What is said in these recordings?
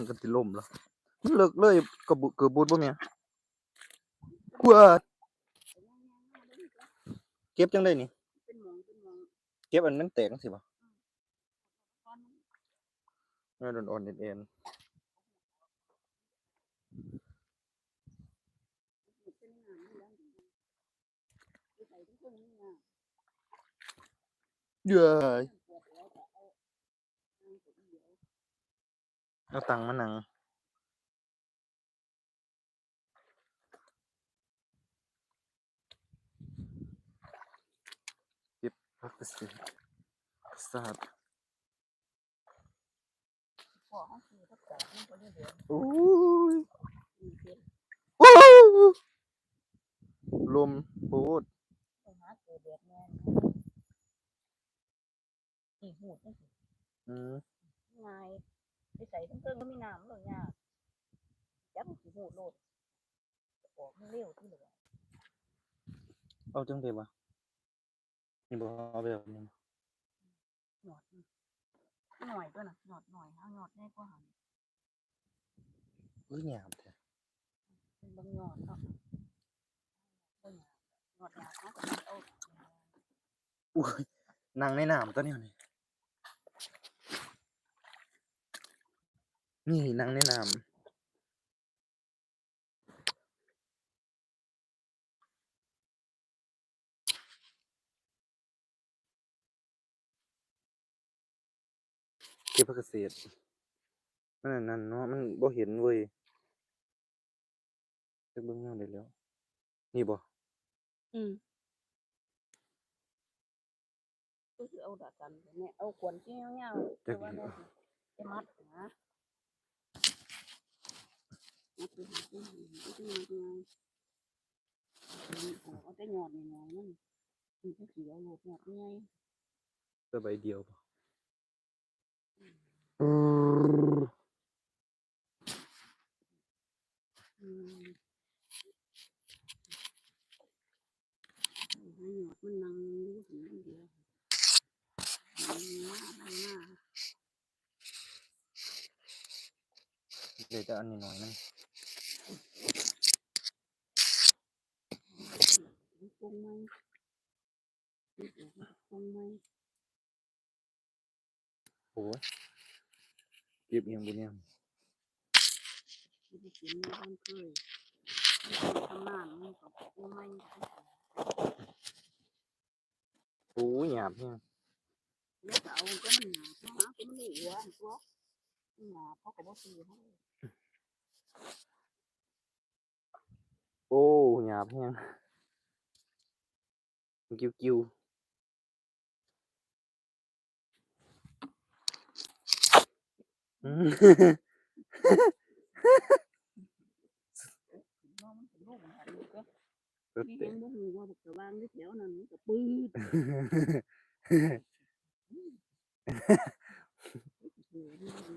มันก็ติล่มแล้วมันเลิกเลยกระบุเกือบบุดบ่แม่กวดเก็บจังได๋นี่เก็บอันมันแตกจังซี่บ่ตอนมันแม่นอ่อนๆเอ็นเป็นงานนี่แล้วไปใส่ทุกคนนี่นะๆเย้ย ปวดแล้วก็เอานางตัวเดียว เอาตังค์มานั่งเก็บผักกระเสียสาดพอเขาคือถ้าแตกมันก็เดือดโอ้ยมีเพียงว้าวลมโพดต้องหาเกิดเดือดแน่อีหูดนี่อืมง่าย ไปใส่ทั้งเครื่องก็มีน้ำเลยยากจับสีหูดโลดออกมันเร็วที่เหลือเอาจังได๋วะนี่บ่เอาแบบนี้หยอดหน่อยก็นะหยอดหน่อยเอาหยอดได้ก็หันอุ้ยหยาบแท้เป็นบางหยอดเนาะบางหยอดหยอดหยาบเขาก็เอาอุ้ยนั่งในน้ำตัวนี้นี่ นี่นั่งในน้ำเก็บผักกระเศษมันอันนั่นเนาะมันบ่เห็นเว้ยจะเบิ่งแนวได้แล้ว นี่บ่อืมก็คือเอาดักกันเนี่ยเอาขวานที่เงี้ยๆแต่ว่าเราสิจะมัดนะ มัดที่หาที่หาที่หาที่หาเอาแต่หยอดหน่อยๆนั่นมันจะเสีย หยอดหยอดง่ายเพื่อใบเดียวบ่อืมให้หยอดมันนั่งอยู่ถึงนั่นเดี ยวนั่งหน้านั่งหน้าเดี๋ยวจะอัน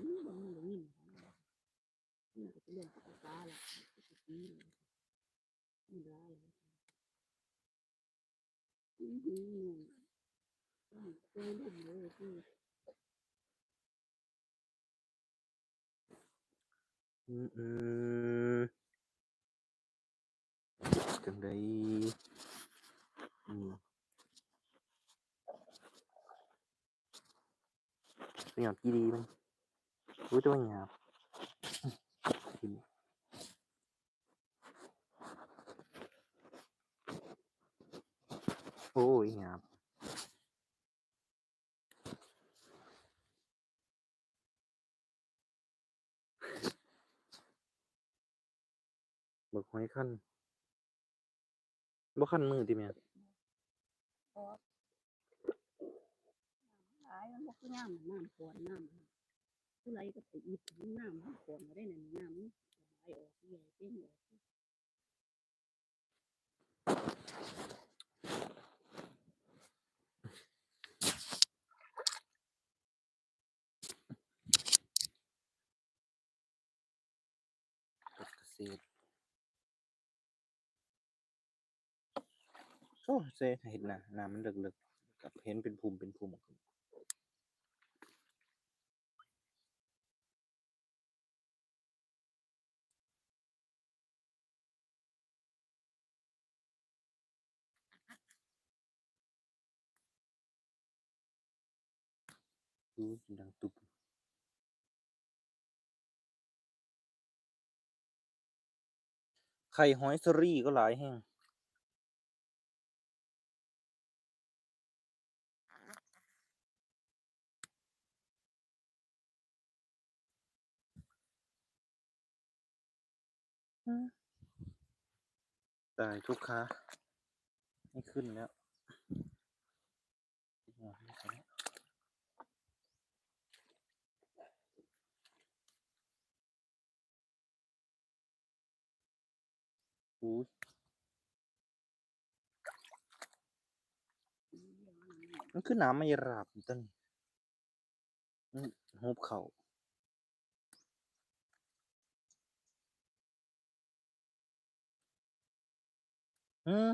นี้หน่อยนึงปรุงไหมปรุงไหม โอ้ยเก็บเอียงบุเโอ้ยหยาบบักหอยขั้นบ่ขั้นมือติแม่ออกหลายมันบ่คือน้ำน้ำขวดน้ำผู้ไรก็ไปอีกน้ำน้ำขวดมาได้นั่นน้ำไหลออกใหญ่เต็มออก โอ้เซเห็นนะน้ำมันเลือดๆกับเห็นเป็นภูมิเป็นภูมิของดูดังตุบไข่หอยสรีก็หลายแห้ง ตายทุกค้าไม่ขึ้นแล้วอู้มันคือน้ำไม่ราบต้นหุบเข่า อืม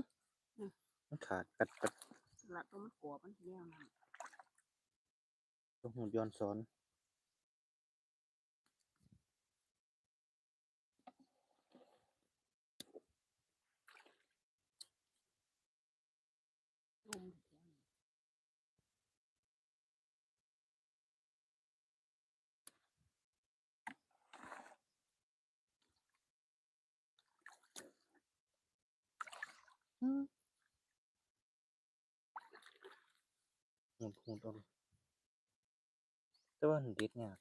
มันขาดกัดกัดละตัวมันกลัวมันแย่นะต้องหูย้อนซ้อน หูดหูดเอาแต่ว่ามันเด็ดยาก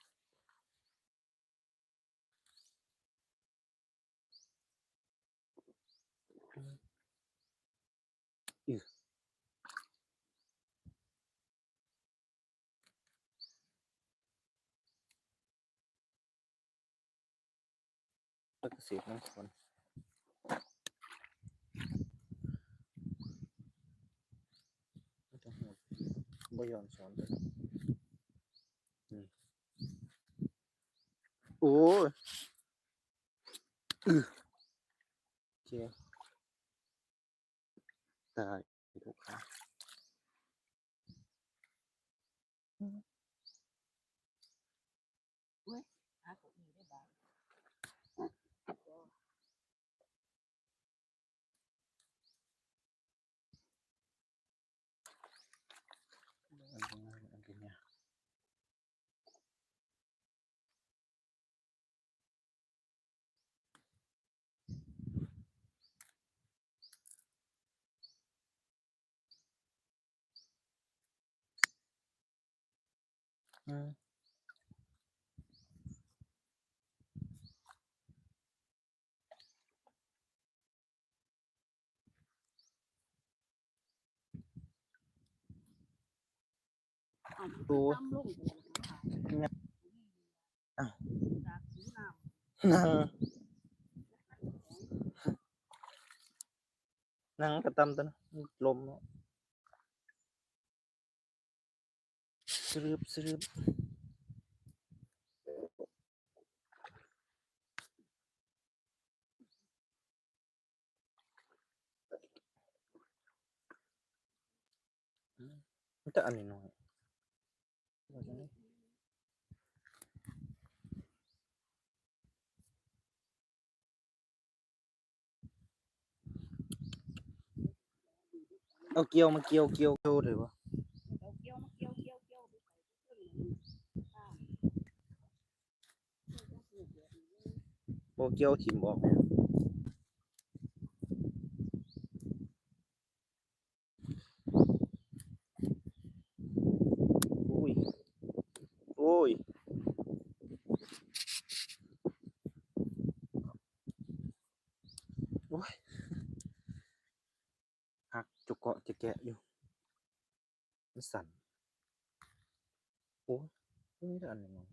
อืมอื้อแล้วก็เสียบน้ำคนไม่ต้องหูด บ่ย้อนสอนเลยนี่โอ้ยอื้อโอเคตายทุกครั้ง หาตัวนี้ได้บ้าง อันนี้อันนี้ ดูตั้มลงไปเนะคะอ้าวจากสีน้นั่งนั่งกระตำตันลมเนาะ สรึบสรึบอืมมันจะอันนี้หน่ เกี่ยวถิ่มออกแม่โอ้ย โอ้ย โอ้ยหักจุกเกาะจะแกะอยู่ มันสั่น โอ้ยนี่ได้อันหนึ่งมั้ง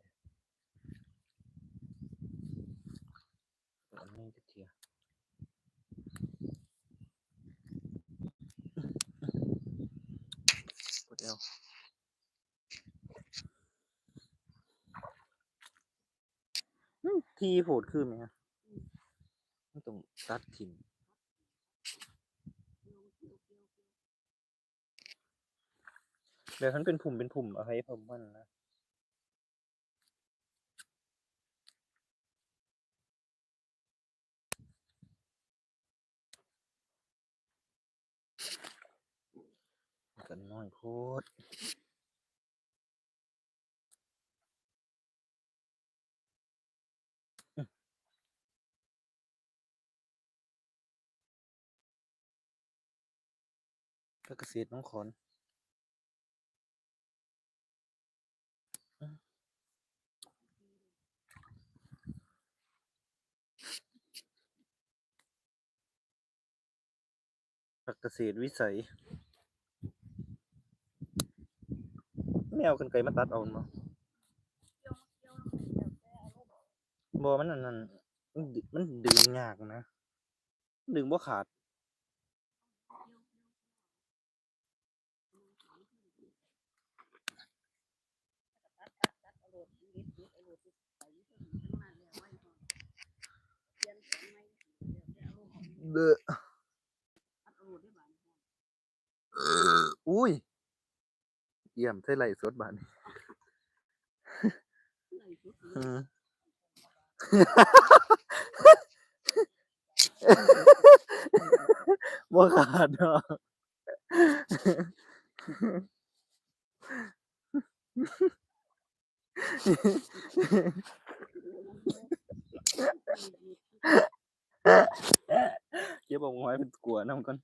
เดี๋ยวอันนี้จะเทียกดเอวอืม ทีโหดขึ้นไหมฮะมันต้องตัดถิ่มเดี๋ยวฉันเป็นผุ่มเป็นผุ่มเอาให้ผมมันนะกันน้อยโพด เกษตรน้องขอนอืมผักเกษตรวิสัย ไม่เอากันไกลมาตัดเอามาบอมันอันนั้นมันมันดึงยากนะ ดึงบ่ขาด เด้ออุ้ยเยี่ยมใช่ไหลฟ์สดบานบ่ขาดเนาะเก็บเอาไว้เป็นกลัวน้ำก่อน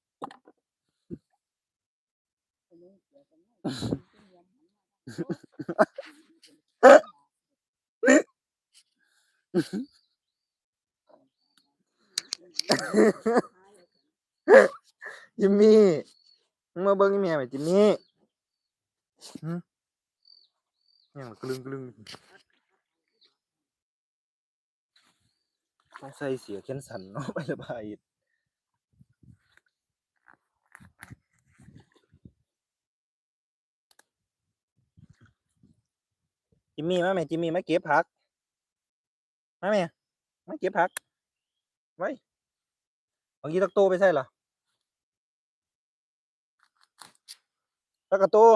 จิมมี่มึงมาเบิ่งอีแม่ไหมจิมมี่หึยังกลึงกลึงต้องใส่เสียเขียนสันเนาะไประบายอีก จิมมี่มาไหมจิมมี่มาเก็บผักมาไหมมาเก็บผัก ไว้เอากี้ตักโตไปใส่เหรอแล้วก็ตู้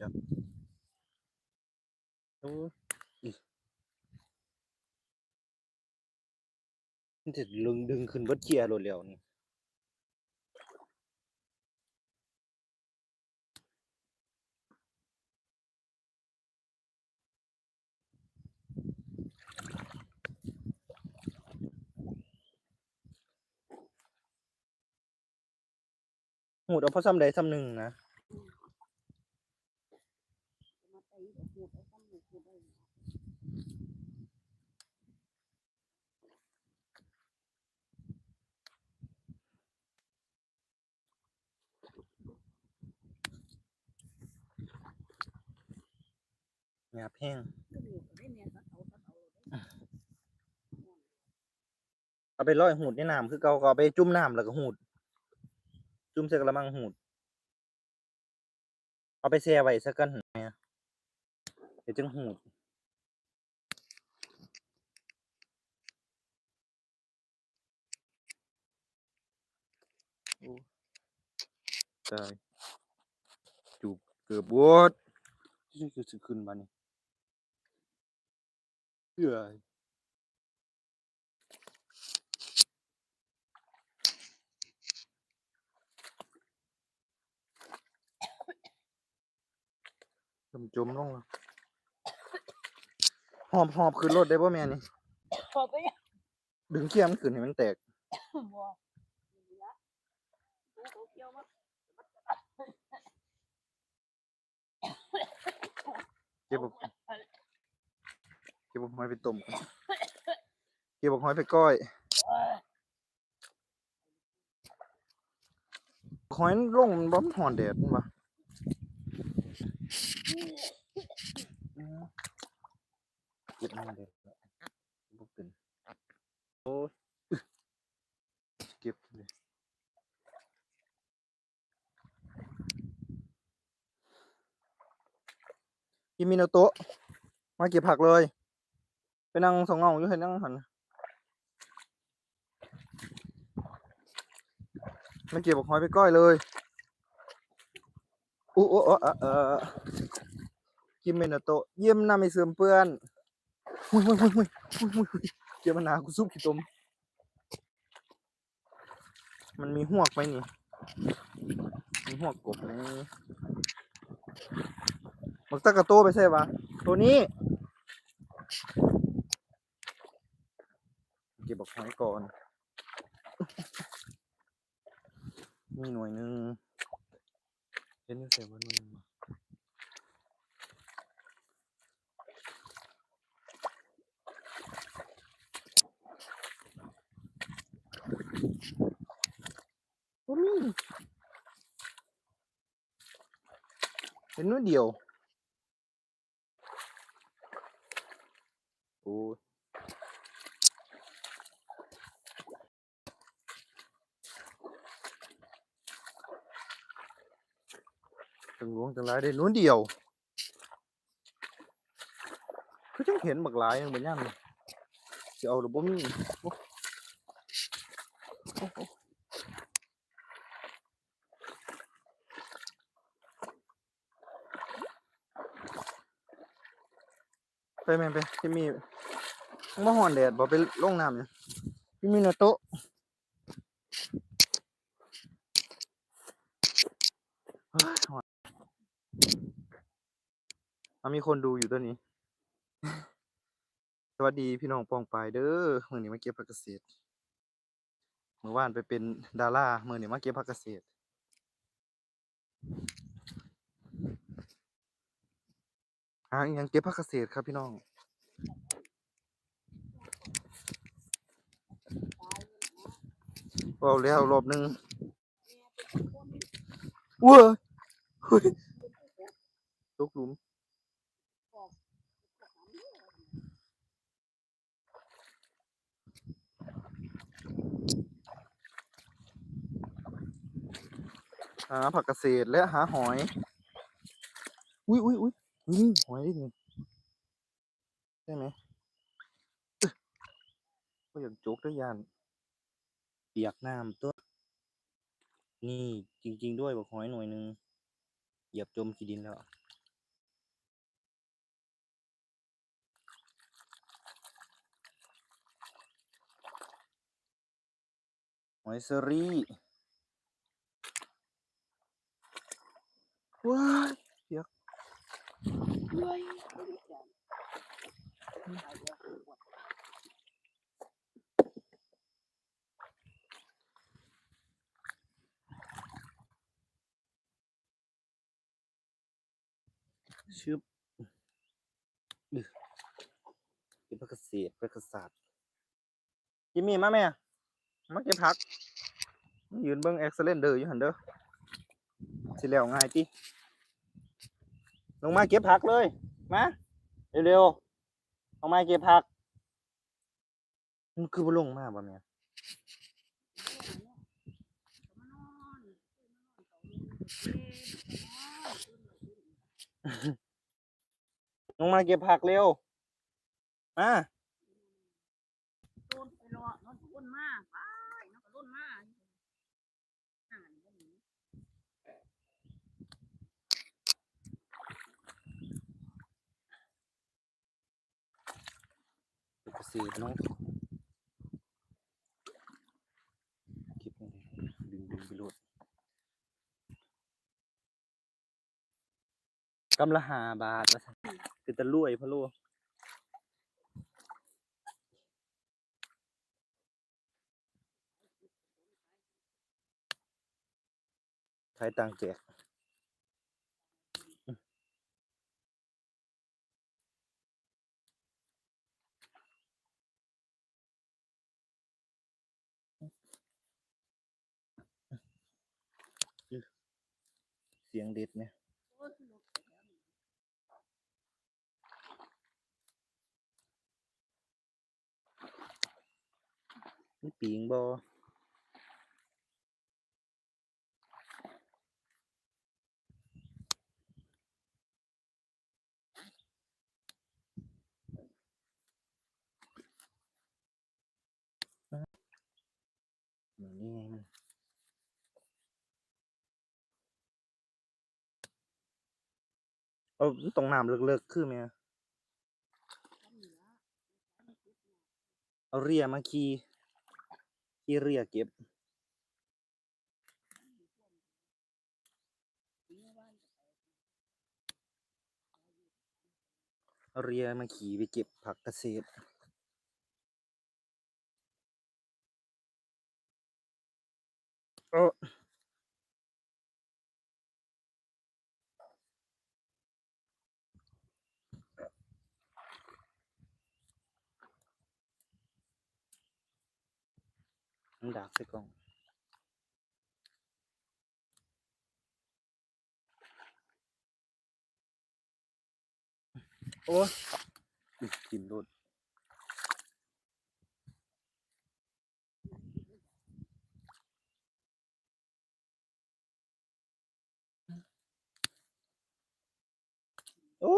จับโอ้ยอิมันจะลึงดึงขึ้นเบดเกียร์รถแล้วนี่ หูดเอาพอซ้ำใดซ้ำหนึ่งนะหยาบแห้งเอาไปร้อยหูดในน้ำคือเก่าก็เอาไปจุ่มน้ำแล้วก็หูด จุ่มใส่กระมังหูด เอาไปแช่ไว้สักกันแหน่เดี๋ยวจึงหูดโอ้ตายจูบเกือบบวดนี่คือสิขึ้นมานี่เฮ้ย มจมลงแล้วหอบหอบขึ้นรถได้ป่ะแม่นี่พอไปยังดึงเขี้ยมนขึ้นให้มันแตกบ่นี่ละดูเขาเกี่ยวมาเก็บบอกเก็บบอกหอยไปต้มก่อนเก็บบอกหอยไปก้อยหอยลงมันบ่มันหอนแดดมันบ่ เก็บมันแดดแล้วบ่เป็นโอ้ยเก็บเลยกินมิโนโตะมาเก็บผักเลย ไปนั่งสองเงาอยู่ให้นั่งหันมาเก็บบอกหอยไปก้อยเลยอู้อู้เออเออเออกินเมนาโตะเยี่ยมหน้าไม่เสื่อมเปื้อน หุยหุยหุยหุยหุยหุยหุยเกี่ยวมันหนากูซุปขี้ตม มันมีหวกไหมนี่ มีหวกกบไหมบักตะกะโตไปใช่ปะตัวนี้ เก็บบักหอยก่อน มีหน่วยหนึ่งเห็นเสียว่าหน่วยหนึ่งบ่บ่มี เห็นหน่วยเดียวโอ้ยตึงหลวงจังไรได้นู้นเดียวคือจังเห็นบักหลายยังบ่ย่ำเลยสิเอาหรือบ่มี โอ้โอ้โอ้ไปแม่นไปที่มีมาหอนแดดบ่ไปลงน้ำเนี่ยที่มีเนาโต๊ะเฮ้ยหอนอะมีคนดูอยู่ตัวนี้ สวัสดีพี่น้องปองปายเด้อมื้อนี้มาเก็บผักเกษตรเมื่อวานไปเป็นดารามื้อนี้มาเก็บผักเกษตรหาอิหยังเก็บผักเกษตรครับพี่น้องเอาแล้วรอบหนึ่งว้ยเฮ้ยตกหลุม หาผักเกษตรและหาหอย อุ้ยอุ้ยอุ้ยนี่หอยได้ไงใช่ไหมก็อย่ากจกด้วยยานเปียกน้ำตัว นี่จริง ๆ ด้วยบอกหอยหน่วยหนึ่งเหยียบจมขี้ดินแล้วหอยเซรี่ ว้ายเปียกด้วยชึบอึเก็บผักเกษตรผักเกษตรจิมมี่มาแม่มาเก็บผักมายืนเบิ้งเอ็กซ์เลนเดอร์อยู่หันเด้อ สิแล้วง่ายติลงมาเก็บผักเลย มาเร็วๆลงมาเก็บผัก มันคือบ่ลงมาบ่แม่ลงมาเก็บผักเร็ว มา โดนไปรอน้องรุ่นมากไปน้องก็รุ่นมากห่างกันนี้ ผักเกษตรเนาะเก็บยังไงดึงดึงไปโลดกำละหาบาทว่าซั่นคือตะลุ่ยพะโลขายตังค์แจก สียงเด็ดเนี่ยนี่ปีงบอ เออตรงน้ำเลิกๆคือไหมเอาเรียมาขี่ขี่เรียเก็บเอาเรียมาขี่ไปเก็บผักเกษตรเออ งโอ้ยอุ๊ยกินโดดโอ้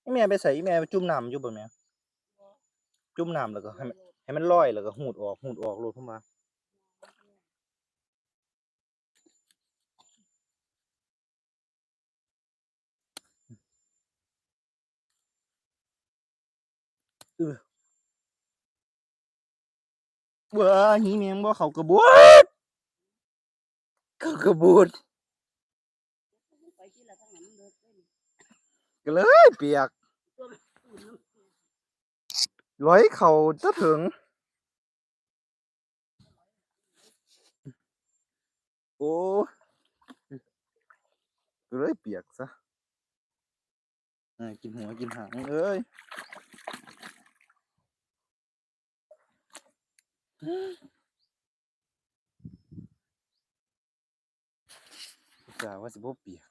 อี แม่ไปใส่อีแม่ไปจุ่มน้ำอยู่บ่แม่จุ่มน้ำแล้วก็ให้มันให้มันลอยแล้วก็หูดออกหูดออกโลดเข้ามาเออว้าหีแมงบ่เขากระบวดเขากระบวดไปที่ละทั้งนั้นมันเดินเล่นก็เลยเปียกตัวมันอุ่นน้ำ ร้อยเขาจะถึง โอ้ก็เลยเปียกซะกินหัวกินหางเอ้ยกะว่าสิบ่เปียก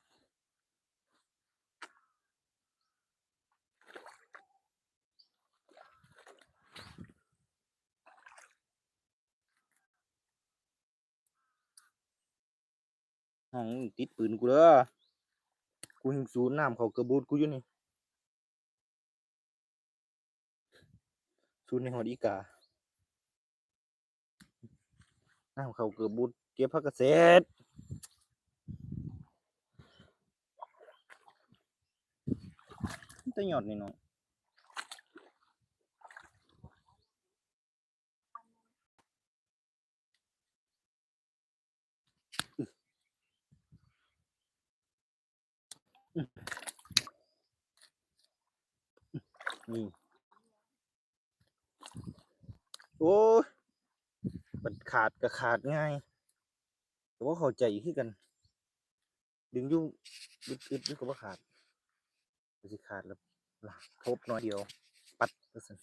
ห้องติดปืนกูเด้อกูหิงสูนน้ำเขากระบูดกูอยู่นี่สูนในหอดอีกาน้ำเขากระบูดเก็บผักเกษตรจะหยอดนี่เนาะ นี่โอ้มันขาดก็ขาดง่าย แต่ว่าเข้าใจขึ้นกัน ดึงยุ่งอึดอึดยืดก็ว่าขาดก็สิขาดแล้วล่ะทบน้อยเดียว ปัดก็สิ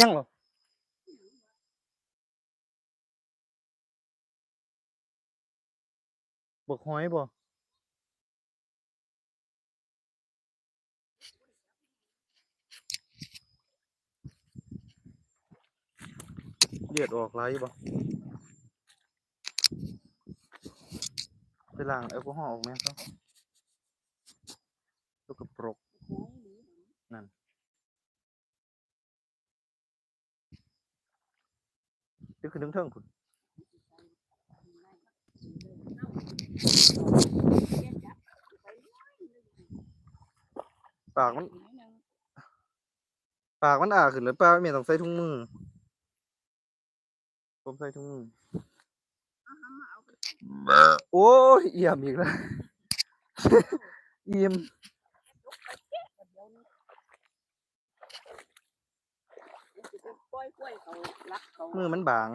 ยังเหรอบกหอยบ่เลือดออกไหลบ่ไปล้างแอลกอฮอล์ออกแม่ครับลูกกระปรกหัวหรือ ดึก ขึ้นถึงเทิงคุณแยกจับไปไหนปากมันหนึ่งปากมันอ่าขึ้นเลยป้าไม่ต้องใส่ถุงมือผมใส่ถุงมือเอาหามาเอาไปโอ้ยเอี่ยมอีกแล้วเอี่ยม เดี๋ยวนี้เดี๋ยวสิไปปล่อยกล้วยเขารักเขามือมันบาง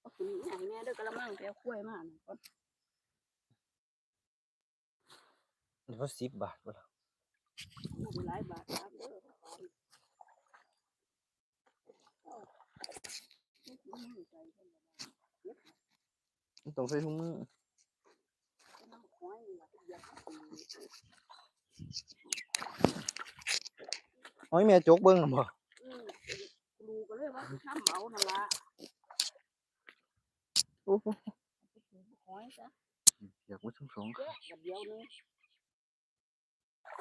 เอาขึ้นใหญ่แม่เด้อกระมังไปเอากล้วยมาหน่อยก่อนเดี๋ยวสิบบาทบ่ล่ะโอ้ยหลายบาทครับเด้อเอาเอามือใส่เพิ่นละบาทมันต้องใส่ถุงมือ โอ้ยแม่จกเบิ่งน่ะบ่อืมครูก็เลยว่าน้ำเอานั่นละโอ้โหหอยจ้ะเปียกไว้ทั้งสองเจ๊บัดเดียวนึง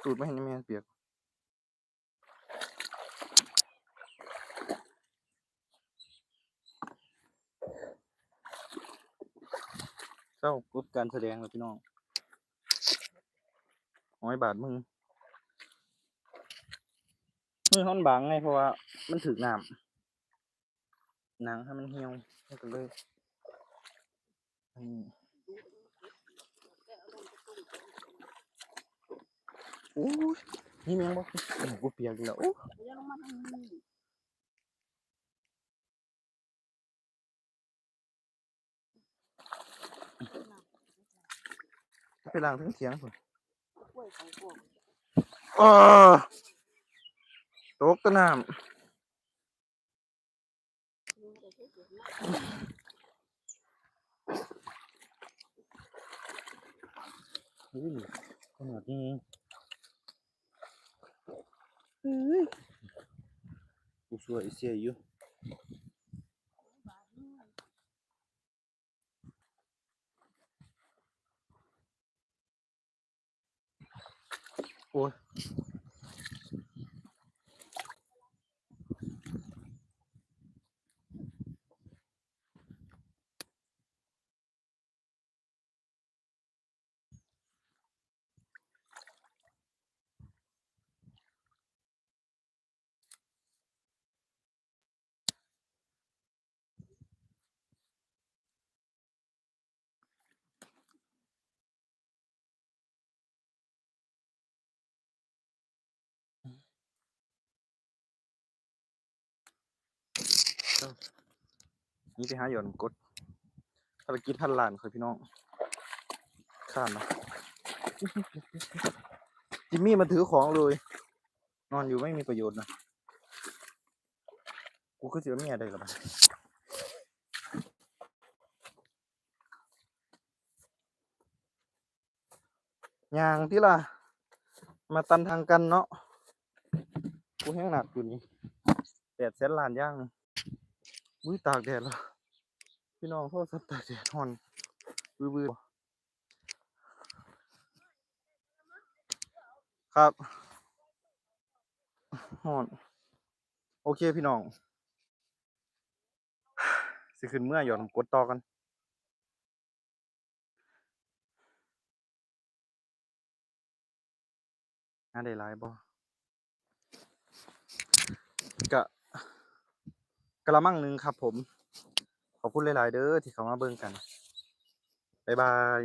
ตูดไม่เห็นแม่เปียกเจ้ากบการแสดงแล้วพี่น้องห้อยบาทมึง มือห้อนบางไงเพราะว่ามันถึกน้ำหนังให้มันเหี่ยวมันก็เลยอันนี้โอ้ยนี่แมงบ่โอ้โหกูเปียกอีกแล้วโอ้เดี๋ยวลงมาทางนี้ไปล้างทั้งเสียงพุ่นกล้วยของพวกอ้อ ตกตะน้นึงแต่เจ๊เจ๊นะำอุ้ยขนาดนี้อุ้ยกูสวยเสียอยู่บาทนึงโอ้ย นี่ไปหาหย่อนกดภารกิจพันล้านครับพี่น้องข้ามนะจิมมี่มันถือของเลย นอนอยู่ไม่มีประโยชน์นะกูก็เสียเมียได้หรอปะยางที่ล่ะ มาตันทางกันเนาะ กูแห้งหนักอยู่นี่แดดแสนล้านย่างนี่ อุ้ยตากแดดแล้วพี่น้องโทษสัตว์ตากแดดฮอนบื้อบื้อครับฮอน โอเคพี่น้อง สิขึ้นเมื่อหย่อนกดต่อกันงานได้หลายบ่กะ กะละมังหนึ่งครับผม ขอบคุณหลาย ๆ เด้อที่เข้ามาเบิ่งกัน บ๊ายบาย